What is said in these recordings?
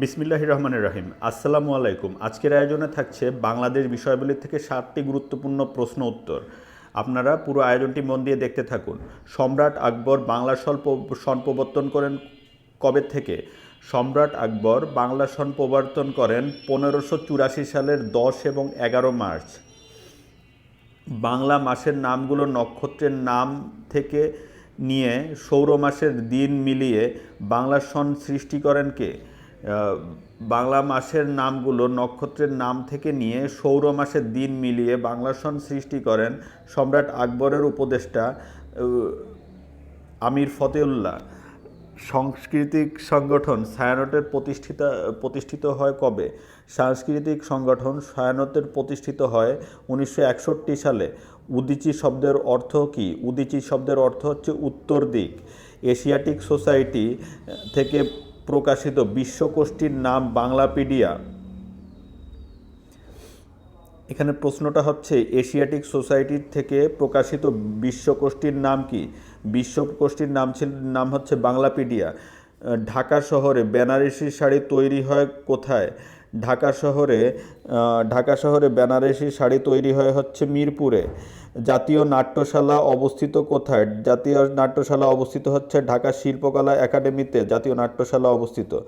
বিসমিল্লাহ রহমানের রহিম। আসসালামু আলাইকুম। আজকের আয়োজনে থাকছে বাংলাদেশ বিষয়বলী থেকে সাতটি গুরুত্বপূর্ণ প্রশ্ন উত্তর। আপনারা পুরো আয়োজনটি মন দিয়ে দেখতে থাকুন। সম্রাট আকবর বাংলা স্বল্প সন প্রবর্তন করেন কবে থেকে? সম্রাট আকবর বাংলা সন প্রবর্তন করেন পনেরোশো চুরাশি সালের দশ এবং এগারো মার্চ। বাংলা মাসের নামগুলো নক্ষত্রের নাম থেকে নিয়ে সৌর মাসের দিন মিলিয়ে বাংলা সন সৃষ্টি করেন কে? বাংলা মাসের নামগুলো নক্ষত্রের নাম থেকে নিয়ে সৌর মাসের দিন মিলিয়ে বাংলা সন সৃষ্টি করেন সম্রাট আকবরের উপদেষ্টা আমির ফতেউল্লাহ। সাংস্কৃতিক সংগঠন ছায়ানটের প্রতিষ্ঠিতা, প্রতিষ্ঠিত হয় কবে? সাংস্কৃতিক সংগঠন ছায়ানটের প্রতিষ্ঠিত হয় উনিশশো একষট্টি সালে। উদিচি শব্দের অর্থ কি? উদিচি শব্দের অর্থ হচ্ছে উত্তর দিক। এশিয়াটিক সোসাইটি থেকে প্রকাশিত বিশ্বকোষ্ঠীর নাম বাংলাপিডিয়া। এখানে প্রশ্নটা হচ্ছে, এশিয়াটিক সোসাইটির থেকে প্রকাশিত বিশ্বকোষ্ঠীর নাম কি? বিশ্বকোষ্ঠীর নাম ছিল, নাম হচ্ছে বাংলাপিডিয়া। ঢাকা শহরে বেনারসি শাড়ি তৈরি হয় কোথায়? ঢাকা শহরে ঢাকা শহরে বেনারসি শাড়ি তৈরি হয় হচ্ছে মিরপুরে। জাতীয় নাট্যশালা অবস্থিত কোথায়? জাতীয় নাট্যশালা অবস্থিত হচ্ছে ঢাকা শিল্পকলা একাডেমিতে, জাতীয় নাট্যশালা অবস্থিত।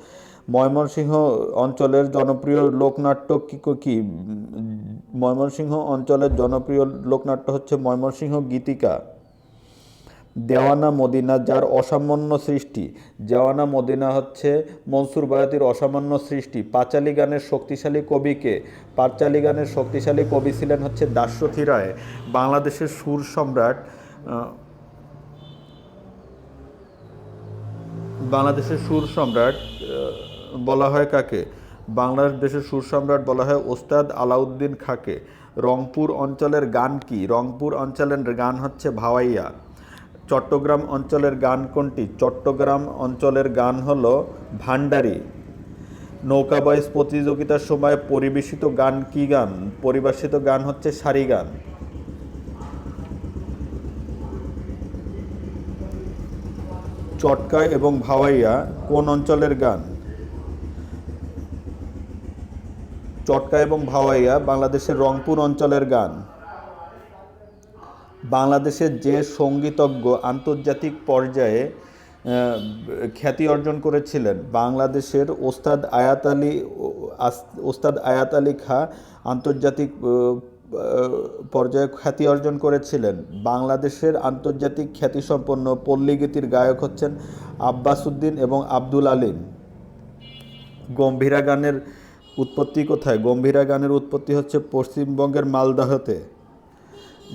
ময়মনসিংহ অঞ্চলের জনপ্রিয় লোকনাট্য কি কি? ময়মনসিংহ অঞ্চলের জনপ্রিয় লোকনাট্য হচ্ছে ময়মনসিংহ গীতিকা। দেওয়ানা মদিনা, যার অসামান্য সৃষ্টি। দেওয়ানা মদিনা হচ্ছে মনসুর বায়াতির অসামান্য সৃষ্টি। পাঁচালী গানের শক্তিশালী কবিকে, পাঁচালী গানের শক্তিশালী কবি ছিলেন হচ্ছে দাশরথী রায়। বাংলাদেশের সুর সম্রাট বাংলাদেশের সুর সম্রাট বলা হয় কাকে? বাংলাদেশের সুর সম্রাট বলা হয় ওস্তাদ আলাউদ্দিন খাকে। রংপুর অঞ্চলের গান কি? রংপুর অঞ্চলের গান হচ্ছে ভাওয়াইয়া। চট্টগ্রাম অঞ্চলের গান কোনটি? চট্টগ্রাম অঞ্চলের গান হল ভান্ডারি নৌকা বয়স প্রতিযোগিতার সময় পরিবেশিত গান কি গান? পরিবেশিত গান হচ্ছে সারি গান। চটকা এবং ভাওয়াইয়া কোন অঞ্চলের গান? চটকা এবং ভাওয়াইয়া বাংলাদেশের রংপুর অঞ্চলের গান। বাংলাদেশের যে সঙ্গীতজ্ঞ আন্তর্জাতিক পর্যায়ে খ্যাতি অর্জন করেছিলেন, বাংলাদেশের ওস্তাদ আয়াত আলী ওস্তাদ আয়াত আলী খা আন্তর্জাতিক পর্যায়ে খ্যাতি অর্জন করেছিলেন। বাংলাদেশের আন্তর্জাতিক খ্যাতিসম্পন্ন পল্লীগীতির গায়ক হচ্ছেন আব্বাস উদ্দিন এবং আব্দুল আলিম। গম্ভীরা গানের উৎপত্তি কোথায়? গম্ভীরা গানের উৎপত্তি হচ্ছে পশ্চিমবঙ্গের মালদহতে।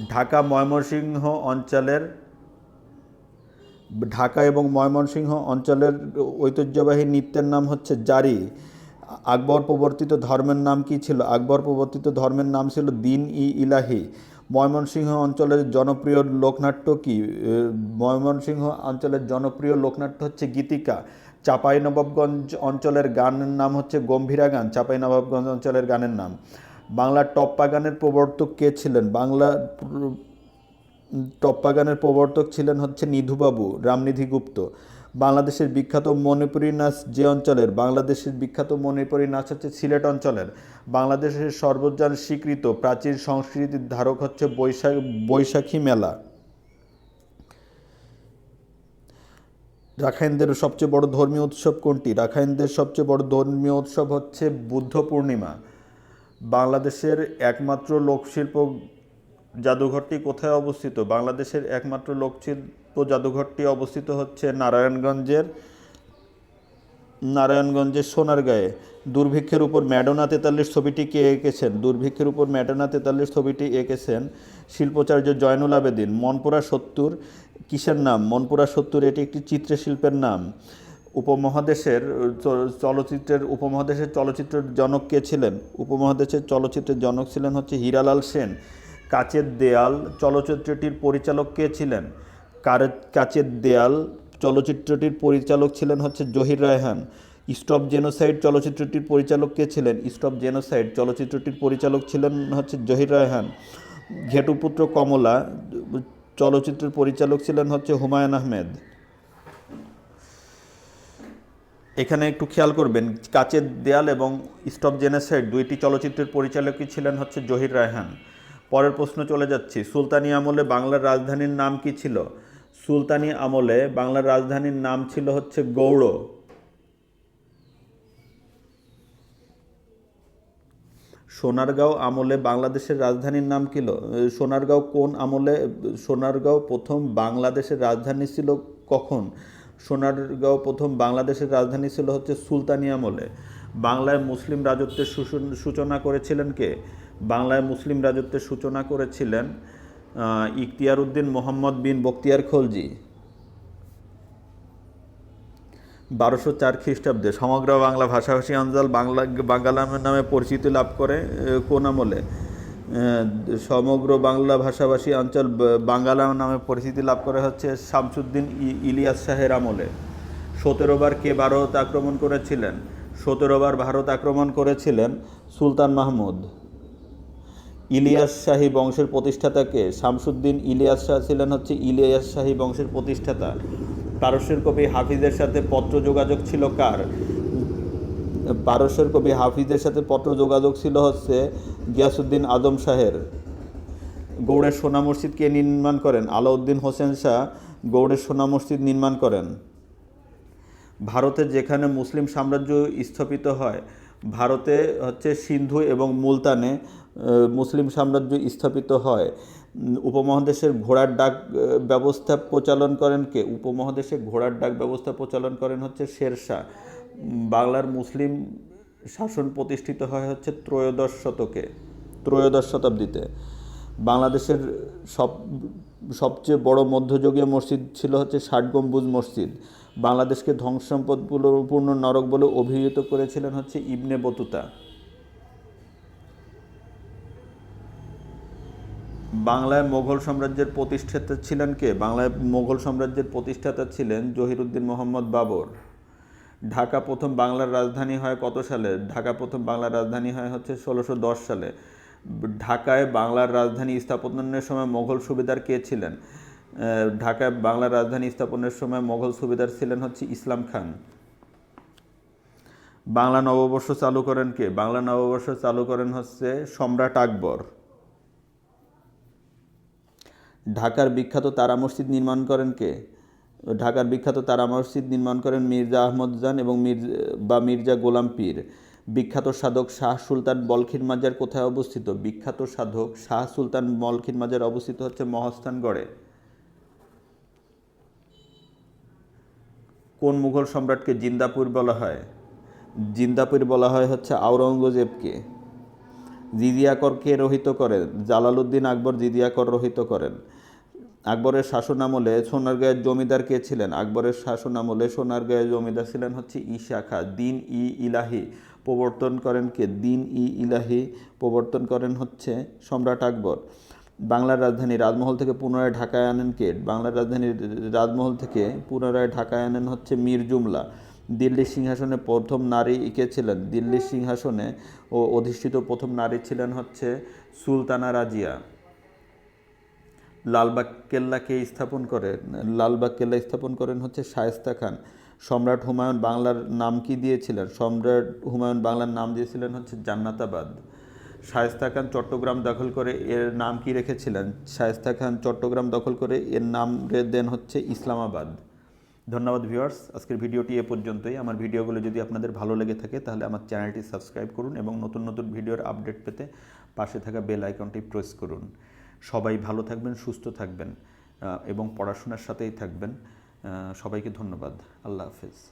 ঢাকা ময়মনসিংহ অঞ্চলের, ঢাকা এবং ময়মনসিংহ অঞ্চলের ঐতিহ্যবাহী নৃত্যের নাম হচ্ছে জারি। আকবর প্রবর্তিত ধর্মের নাম কি ছিল? আকবর প্রবর্তিত ধর্মের নাম ছিল দিন ই ইলাহি। ময়মনসিংহ অঞ্চলের জনপ্রিয় লোকনাট্য কি? ময়মনসিংহ অঞ্চলের জনপ্রিয় লোকনাট্য হচ্ছে গীতিকা। চাঁপাইনবাবগঞ্জ অঞ্চলের গানের নাম হচ্ছে গম্ভীরা গান। চাঁপাইনবাবগঞ্জ অঞ্চলের গানের নাম। বাংলার টপ্পা গানের প্রবর্তক কে ছিলেন? বাংলা টপ্পা গানের প্রবর্তক ছিলেন হচ্ছে নিধুবাবু রামনিধি গুপ্ত। বাংলাদেশের বিখ্যাত মণিপুরী নাচ যে অঞ্চলের, বাংলাদেশের বিখ্যাত মণিপুরী নাচ হচ্ছে সিলেট অঞ্চলের। বাংলাদেশের সর্বজন স্বীকৃত প্রাচীন সংস্কৃতির ধারক হচ্ছে বৈশাখ বৈশাখী মেলা। রাখাইনদের সবচেয়ে বড় ধর্মীয় উৎসব কোনটি? রাখাইনদের সবচেয়ে বড় ধর্মীয় উৎসব হচ্ছে বুদ্ধ পূর্ণিমা। বাংলাদেশের একমাত্র লোকশিল্প জাদুঘরটি কোথায় অবস্থিত? বাংলাদেশের একমাত্র লোকশিল্প জাদুঘরটি অবস্থিত হচ্ছে নারায়ণগঞ্জের নারায়ণগঞ্জের সোনারগাঁয়ে। দুর্ভিক্ষের উপর ম্যাডোনা তেতাল্লিশ ছবিটি কে এঁকেছেন? দুর্ভিক্ষের উপর ম্যাডোনা তেতাল্লিশ ছবিটি এঁকেছেন শিল্পাচার্য জয়নুল আবেদিন। মনপুরা সত্তর, কিসের নাম? মনপুরা সত্তর, এটি একটি চিত্রশিল্পের নাম। উপমহাদেশের চলচ্চিত্রের উপমহাদেশের চলচ্চিত্রের জনক কে ছিলেন? উপমহাদেশের চলচ্চিত্রের জনক ছিলেন হচ্ছে হীরালাল সেন। কাচের দেয়াল চলচ্চিত্রটির পরিচালক কে ছিলেন? কাচের দেয়াল চলচ্চিত্রটির পরিচালক ছিলেন হচ্ছে জহির রায়হান। স্টপ জেনোসাইড চলচ্চিত্রটির পরিচালক কে ছিলেন? স্টপ জেনোসাইড চলচ্চিত্রটির পরিচালক ছিলেন হচ্ছে জহির রায়হান। ঘেটুপুত্র কমলা চলচ্চিত্রের পরিচালক ছিলেন হচ্ছে হুমায়ুন আহমেদ। এখানে একটু খেয়াল করবেন, কাচের দেয়াল এবং স্টপ জেনেসাইড দুইটি চলচ্চিত্রের পরিচালকই ছিলেন হচ্ছে জহির রায়হান। পরের প্রশ্ন চলে যাচ্ছি, সুলতানি আমলে বাংলার রাজধানীর নাম কি ছিল? সুলতানি আমলে বাংলার রাজধানীর নাম ছিল হচ্ছে গৌড়। সোনারগাঁও আমলে বাংলাদেশের রাজধানীর নাম কি সোনারগাঁও কোন আমলে, সোনারগাঁও প্রথম বাংলাদেশের রাজধানী ছিল কখন? সোনারগাঁও প্রথম বাংলাদেশের রাজধানী ছিল হচ্ছে সুলতানি আমলে বাংলায় মুসলিম রাজত্বের সূচনা করেছিলেন কে? বাংলায় মুসলিম রাজত্বের সূচনা করেছিলেন ইখতিয়ার উদ্দিন মোহাম্মদ বিন বখতিয়ার খলজি। বারোশো চার খ্রিস্টাব্দে সমগ্র বাংলা ভাষাভাষী অঞ্চল বাংলা বাঙ্গালামের নামে পরিচিতি লাভ করে কোন আমলে সমগ্র বাংলা ভাষাভাষী অঞ্চল বাঙ্গালা নামে পরিচিতি লাভ করে হচ্ছে শামসুদ্দিন ইলিয়াস শাহের আমলে। সতেরো বার কে ভারত আক্রমণ করেছিলেন, সতেরো বার ভারত আক্রমণ করেছিলেন সুলতান মাহমুদ। ইলিয়াস শাহী বংশের প্রতিষ্ঠাতাকে শামসুদ্দিন ইলিয়াস শাহ ছিলেন হচ্ছে ইলিয়াস শাহী বংশের প্রতিষ্ঠাতা। পারস্যের কবি হাফিজের সাথে পত্র যোগাযোগ ছিল কার? পারস্যের কবি হাফিজের সাথে পত্র যোগাযোগ ছিল হচ্ছে গিয়াসুদ্দিন আদম শাহের। গৌড়ের সোনা মসজিদ কে নির্মাণ করেন? আলাউদ্দিন হোসেন শাহ গৌড়ের সোনা মসজিদ নির্মাণ করেন। ভারতে যেখানে মুসলিম সাম্রাজ্য স্থাপিত হয়, ভারতে হচ্ছে সিন্ধু এবং মুলতানে মুসলিম সাম্রাজ্য স্থাপিত হয়। উপমহাদেশের ঘোড়ার ডাক ব্যবস্থা প্রচলন করেন কে? উপমহাদেশে ঘোড়ার ডাক ব্যবস্থা প্রচলন করেন হচ্ছে শেরশাহ বাংলার মুসলিম শাসন প্রতিষ্ঠিত হয় হচ্ছে ত্রয়োদশ শতকে, ত্রয়োদশ শতাব্দীতে। বাংলাদেশের সব, সবচেয়ে বড় মধ্যযুগীয় মসজিদ ছিল হচ্ছে ষাট গম্বুজ মসজিদ। বাংলাদেশকে ধ্বংস নরক বলে অভিহিত করেছিলেন হচ্ছে ইবনে বতুতা। বাংলায় মোগল সাম্রাজ্যের প্রতিষ্ঠাতা ছিলেন কে? বাংলায় মোগল সাম্রাজ্যের প্রতিষ্ঠাতা ছিলেন জহিরুদ্দিন মোহাম্মদ বাবর। ঢাকা প্রথম বাংলার রাজধানী হয় কত সালে? ঢাকা প্রথম বাংলার রাজধানী হয় হচ্ছে ষোলোশো সালে। ঢাকায় বাংলার রাজধানী স্থাপনের সময় মোগল সুবেদার কে ছিলেন? ঢাকায় বাংলার রাজধানী স্থাপনের সময় মোগল সুবেদার ছিলেন হচ্ছে ইসলাম খান। বাংলা নববর্ষ চালু করেন কে? বাংলা নববর্ষ চালু করেন হচ্ছে সম্রাট আকবর। ঢাকার বিখ্যাত তারা মসজিদ নির্মাণ করেন কে? ঢাকার বিখ্যাত তারা মসজিদ নির্মাণ করেন মির্জা আহমদ জান এবং মির, বা মির্জা গোলাম পীর। বিখ্যাত সাধক শাহ সুলতান বলখির মাজার কোথায় অবস্থিত? বিখ্যাত সাধক শাহ সুলতান বলখির মাজার অবস্থিত হচ্ছে মহস্থানগড়ে কোন মুঘল সম্রাটকে জিন্দাপুর বলা হয়? জিন্দাপুর বলা হয় হচ্ছে আওরঙ্গজেবকে। জিজিয়া কর কে রহিত করেন। জালালউদ্দিন আকবর জিজিয়া কর রহিত করেন। আকবরের শাসন শাসনামলে সোনারগাঁয়ের জমিদার কে ছিলেন? আকবরের শাসন শাসনামলে সোনারগাঁয়ের জমিদার ছিলেন হচ্ছে ঈশা খা দিন ই ইলাহি। প্রবর্তন করেন কে? দিন ই ইলাহি। প্রবর্তন করেন হচ্ছে সম্রাট আকবর। বাংলার রাজধানী রাজমহল থেকে পুনরায় ঢাকায় আনেন কে? বাংলার রাজধানী রাজমহল থেকে পুনরায় ঢাকায় আনেন হচ্ছে মীর জুমলা। দিল্লির সিংহাসনে প্রথম নারী কে ছিলেন? দিল্লির সিংহাসনে ও অধিষ্ঠিত প্রথম নারী ছিলেন হচ্ছে সুলতানা রাজিয়া। লালবাগ কেল্লাকে স্থাপন করেন। লালবাগ কেল্লা স্থাপন করেন হচ্ছে শায়েস্তা খান। সম্রাট হুমায়ুন বাংলার নাম কি দিয়েছিলেন? সম্রাট হুমায়ুন বাংলার নাম দিয়েছিলেন হচ্ছে জান্নাতাবাদ। শায়েস্তা খান চট্টগ্রাম দখল করে এর নাম কি রেখেছিলেন? শায়েস্তা খান চট্টগ্রাম দখল করে এর নাম দেন হচ্ছে ইসলামাবাদ। ধন্যবাদ ভিউয়ার্স, আজকের ভিডিওটি এ পর্যন্তই। আমার ভিডিওগুলো যদি আপনাদের ভালো লেগে থাকে তাহলে আমার চ্যানেলটি সাবস্ক্রাইব করুন এবং নতুন নতুন ভিডিওর আপডেট পেতে পাশে থাকা বেল আইকনটি প্রেস করুন। সবাই ভালো থাকবেন সুস্থ থাকবেন এবং পড়াশোনার সাথেই থাকবেন। সবাইকে ধন্যবাদ। আল্লাহ হাফেজ।